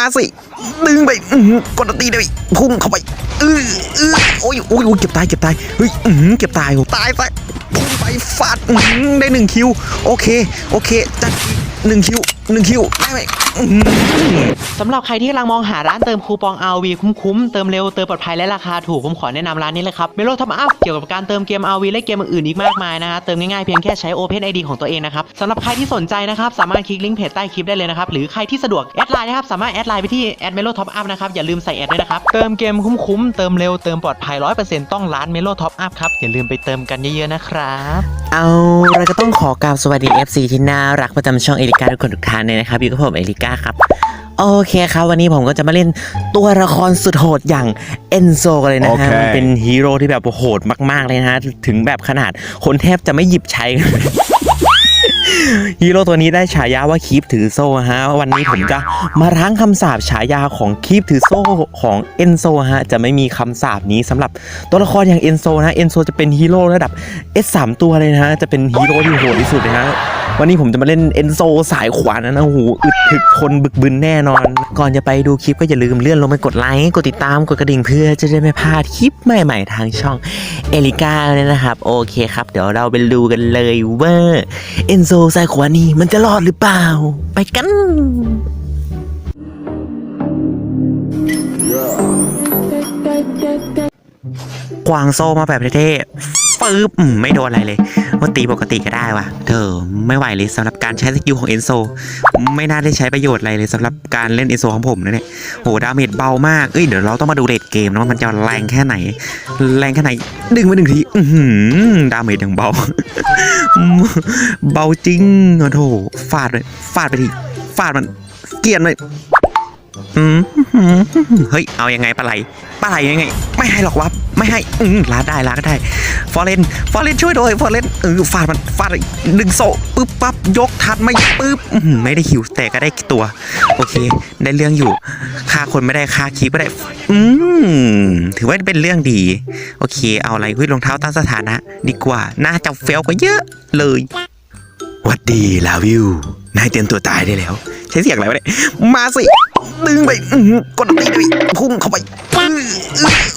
มาสิ ดึงไปกดตีเลยพุ่งเข้าไปเออเออโอ้ยโอ้ยโอ้ยเก็บตายเก็บตายเฮ้ยเก็บตายโอตายไปพุ่งไปฟาดได้หนึ่งคิว โอเค โอเคจัดหนึ่งคิว หนึ่งคิวได้ไหมอื้อหือสำหรับใครที่กำลังมองหาร้านเติมคูปอง RV คุ้มๆ เติมเร็ว เติมปลอดภัยและราคาถูก ผมขอแนะนำร้านนี้เลยครับ Melo Top Up เกี่ยวกับการเติมเกม RV และเกมอื่นๆ อีกมากมายนะฮะ เติมง่ายๆ เพียงแค่ใช้ Open ID ของตัวเองนะครับสำหรับใครที่สนใจนะครับ สามารถคลิกลิงก์เพจใต้คลิปได้เลยนะครับ หรือใครที่สะดวกแอดไลน์นะครับ สามารถแอดไลน์ไปที่แอด Melo Top Up นะครับ อย่าลืมใส่แอดด้วยนะครับ เติมเกมคุ้มๆ เติมเร็ว เติมปลอดภัย100%ต้องร้าน Melo Top Up ครับ อย่าลืมไปเติมกันเยอะๆนะครับ เอาเราก็ต้องขอกราบสวัสดี FC ที่น่ารักประจำช่องเอลิกาทุกคนทุกท่านเลยนะครับอยู่กับผมเอลิกาครับโอเคครับวันนี้ผมก็จะมาเล่นตัวละครสุดโหดอย่างเอนโซกันเลยนะฮะโอเคมันเป็นฮีโร่ที่แบบโหดมาก ๆ เลยนะฮะ ถึงแบบขนาดคนแทบจะไม่หยิบใช้ ฮีโร่ตัวนี้ได้ฉายาว่าคีปถือโซ่ฮะ วันนี้ผมจะมาร้างคำสาปฉายาของคีปถือโซ่ของเอนโซฮะ จะไม่มีคำสาปนี้สำหรับตัวละครอย่างเอนโซนะเอนโซจะเป็นฮีโร่ระดับ S3 ตัวเลยนะฮะ จะเป็นฮีโร่ที่โหดที่สุดเลยฮะวันนี้ผมจะมาเล่นเอนโซสายขวานะนะโอ้โหอึดถึกทนบึกบึนแน่นอน ก่อนจะไปดูคลิปก็อย่าลืมเลื่อนลงไปกดไลค์กดติดตามกดกระดิ่งเพื่อจะได้ไม่พลาดคลิปใหม่ๆทางช่องเอลิก้าเลยนะครับ โอเคครับ เดี๋ยวเราไปดูกันเลยว่าเอนโซสายขวานี่มันจะรอดหรือเปล่า ไปกันกวางโซมาแบบเท่ๆปึ๊บอืมไม่โดนอะไรเลย ว่าตีปกติก็ได้ว่ะ เธอไม่ไหวเลยสำหรับการใช้สกิลของเอนโซไม่น่าได้ใช้ประโยชน์อะไรเลยสำหรับการเล่นเอนโซของผมนะเนี่ยโหดาเมจเบามากเอ้ยเดี๋ยวเราต้องมาดูเรทเกมนะว่ามันจะแรงแค่ไหน แรงแค่ไหน ดึงไปหนึ่งทีอือหือดาเมจอย่างเบา เบาจริงโอ้โหฟาดเลยฟาดไปทีฟาดมันเกลียนเลย อืมเฮ้ย เอายังไงปลาไหลปลาไหลยังไง ไม่ให้หรอกวะไม่ให้ อืมลาดได้ลาดได้ ฟอร์เรน ฟอร์เรนช่วยด้วย ฟอร์เรนเออฟาดมัน ฟาดดึงโซ่ปึ๊บปั๊บ ยกทัดไม่ปึ๊บไม่ได้หิว แต่ก็ได้ตัว โอเค ได้เรื่องอยู่ ฆ่าคนไม่ได้ ฆ่าคีบไม่ได้ อืม ถือว่าเป็นเรื่องดี โอเค เอาอะไรหุ้ยรองเท้าตั้งสถานะ ดีกว่า น่าจะเฟลกว่าเยอะเลยวัดดีลาวิวนายเตรียมตัวตายได้แล้ว ใช้เสียงอะไรวะเนี่ยมาสิดึงไปกดตีเลยพุ่งเข้าไป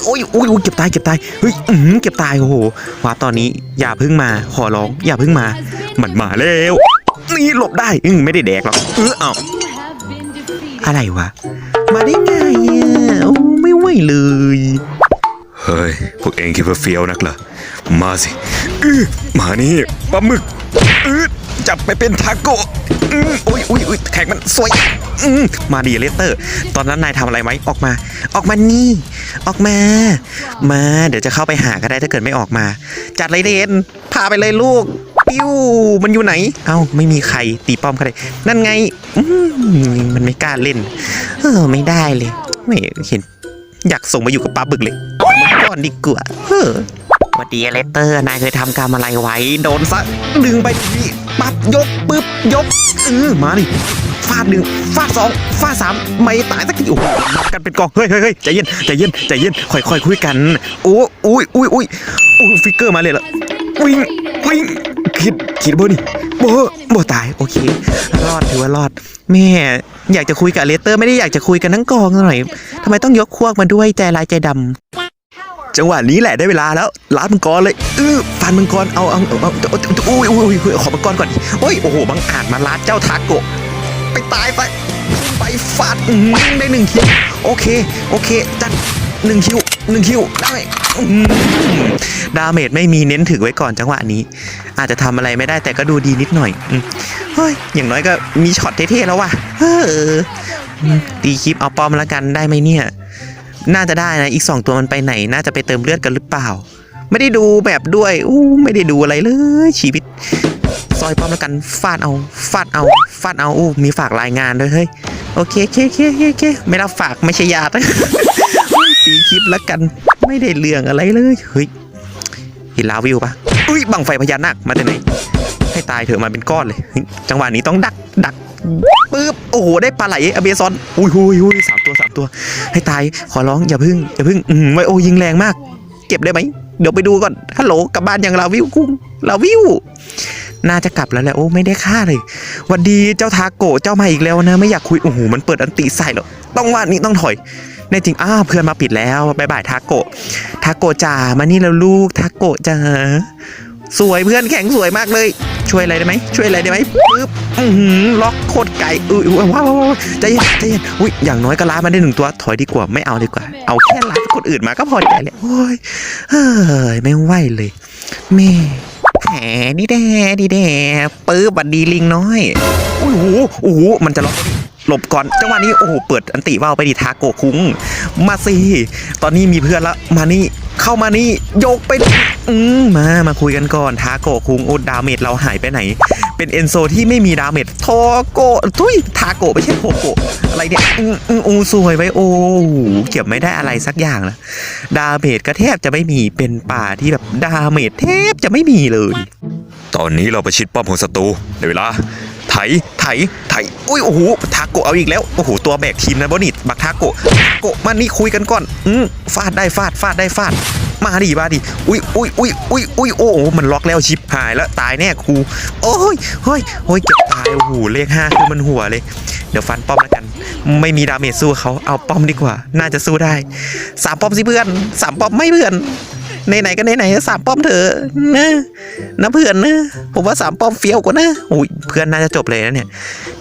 โอ้ยโอ้ยโอ้ยเก็บตายเก็บตายเฮ้ยเก็บตายโอ้โหวาตอนนี้อย่าพึ่งมาขอร้องอย่าพึ่งมา มันมาแล้วนี่หลบได้อืไม่ได้แดกหรอกเออเอาอะไรวะมาได้ไงอะโอ้ไม่ไหวเลยเฮ้ย พวกเองคิดว่าเฟี้ยวนักเหรอ มาสิมานี่ปลาหมึกจับไปเป็นทาโกะอื้ อุ้ยอุ้ยแขกมันสวยอืมมาดีเลสเตอร์ ตอนนั้นนายทำอะไรไหมออกมา ออกมานี่ ออกมา มาเดี๋ยวจะเข้าไปหาก็ได้ถ้าเกิดไม่ออกมา จัดเลยเดนพาไปเลยลูกปิ้วมันอยู่ไหน เอ้าไม่มีใครตีป้อมเขาเลยนั่นไงอืมันไม่กล้าเล่น เออไม่ได้เลย ไม่เห็น อยากส่งมาอยู่กับป้าบึกเลยก่อนดีกว่าเออสวัส ดีเลสเตอร์นายเคยทำกรรมอะไรไว้ โดนซะดึงไปทีปั๊บยกปึ๊บยกเออมาดิฟาดหนึ่งฟาดสองฟาดสามไม่ตายสักทีโอ้โหมากันเป็นกองเฮ้ยเฮ้ยเฮ้ยใจเย็นใจเย็นใจเย็นค่อยค่อยคุยกันโอ้อุ้ยอุ้ยอุ้ยอุ้ยฟิกเกอร์มาเลยเหรอวิ่งวิ่งคิดคิดบ่นี่บ่บ่ตายโอเค รอดถือว่ารอด แม่อยากจะคุยกับเลเตอร์ไม่ได้อยากจะคุยกันทั้งกองหน่อยทำไมต้องยกพวกมาด้วยใจลายใจดำ จังหวะนี้แหละได้เวลาแล้วล้ามังกรเลยเออฟันมังกรเอาเอาเอาอุ้ยอุ้ยอุ้ยขอมังกรก่อนโอ้ยโอ้โหบังอาจมาล้าเจ้าทาโกะไปตายไปไปฟาดได้หนึ่งคิวโอเคโอเคจัดหนึ่งคิวหนึ่งคิวได้อื้อหือดาเมจไม่มีเน้นถือไว้ก่อนจังหวะนี้ อาจจะทำอะไรไม่ได้แต่ก็ดูดีนิดหน่อยเฮ้ยอย่างน้อยก็มีช็อตเท่ๆแล้วว่ะเออตีคลิปเอาปอมแล้วกันได้ไหมเนี่ย น่าจะได้นะ อีกสองตัวมันไปไหน น่าจะไปเติมเลือดกันหรือเปล่า ไม่ได้ดูแบบด้วย อู้ไม่ได้ดูอะไรเลยชีวิต ซอยป้อมแล้วกัน ฟาดเอา ฟาดเอา ฟาดเอา อู้มีฝากรายงานด้วยเฮ้ย โอเคโอเคโอเคโอเคเคไม่รับฝากไม่ใช่ญาติตีคลิปแล้วกัน ไม่ได้เรื่องอะไรเลย เฮ้ยเห็นลาวิวปะอุ้ย บังไฟพญานาค มาแต่ไหน ให้ตายเถอะมาเป็นก้อนเลย จังหวะนี้ต้องดัก ดัก ปึ๊บโอ้โหได้ปลาไหลอเบซอนอุ้ยอุ้ยอุ้ยสามตัวสามตัว ให้ตายขอร้องอย่าพึ่งอย่าพึ่งอืมไวโอยิงแรงมาก เก็บได้ไหมเดี๋ยวไปดูก่อนฮัลโหลกลับบ้านยังลาวิวกุ้งลาวิวน่าจะกลับแล้วแหละโอ้ไม่ได้ฆ่าเลยวันดีเจ้าทาโกเจ้ามาอีกแล้วนะ ไม่อยากคุยโอ้โหมันเปิดอันติใส่แล้วต้องว่านี่ต้องถอยในจริงอ้าวเพื่อนมาปิดแล้วบายบายทาโกทาโกจ๋ามานี่แล้วลูกทาโกจ๋าสวยเพื่อนแข็งสวยมากเลย ช่วยอะไรได้ไหมช่วยอะไรได้ไหมปึ๊บอือหือล็อกโคตรไก่อุ้ยว้าวว้าวว้าวใจเย็นใจเย็นอุ้ยอย่างน้อยก็ล้ามาได้หนึ่งตัวถอยดีกว่าไม่เอาดีกว่า เอาแค่ล้าคนอื่นมาก็พอใจแล้วโอ้ยเฮ้ยไม่ไหวเลยแม่แหมดีแดดีแดปื๊บบัดดีลิงน้อยโอ้โหโอ้โหมันจะล็อกหลบก่อนจังหวะนี้โอ้โหเปิดอันติว่าวไปดิทาโกะคุ้ง มาสิตอนนี้มีเพื่อนละมานี่ เข้ามานี่ยกไปอืมมามาคุยกันก่อนทาโกคุงโอดาเมจเราหายไปไหน เป็นเอนโซที่ไม่มีดาเมจโทโกทุยทาโกไม่ใช่โทโกอะไรเนี่ยอืมอืมอูสวยไว้โอ้เก็บไม่ได้อะไรสักอย่างละดาเมจก็แทบจะไม่มีเป็นป่าที่แบบดาเมจแทบจะไม่มีเลย ตอนนี้เราไปชิดป้อมของศัตรูในเวลา ไถ ไถ ไถ อุ้ย โอ้โห ทาโกะเอาอีกแล้ว โอ้โห ตัวแบกทีมนะบอนิดบักทาโกะทาโกะมานี่คุยกันก่อน อืมฟาดได้ฟาด ฟาดได้ฟาด มาดิมาดิ อุ้ยอุ้ยอุ้ยอุ้ยอุ้ยโอ้โห มันล็อกแล้วชิปหายแล้วตายแน่ครู โอ้ยเฮ้ยเฮ้ยเกือบตาย โอ้โห เลขห้าคือมันหัวเลย เดี๋ยวฟันป้อมแล้วกัน ไม่มีดาเมจสู้เขา เอาป้อมดีกว่า น่าจะสู้ได้สามป้อมสิเพื่อนสามป้อมไม่เพื่อน ไหนๆก็ไหนๆสามป้อมเถอะนะนะเพื่อนนะผมว่าสามป้อมเฟี้ยวกว่านะอุ้ยเพื่อนน่าจะจบเลยนะเนี่ย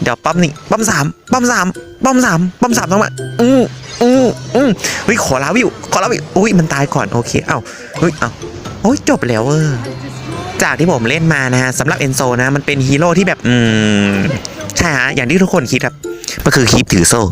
เดี๋ยวป้อมนี่ป้อมสามป้อมสามป้อมสามป้อมสามต้องมาอืมอืมอืมเฮ้ยขอลาวิวขอลาวิวอุ้ยมันตายก่อนโอเคเอ้าเฮ้ยเอ้าโอ้ยจบแล้วเออจากที่ผมเล่นมานะฮะสำหรับเอนโซนะมันเป็นฮีโร่ที่แบบอืมใช่ฮะอย่างที่ทุกคนคิดครับก็คือคีปถือโซ่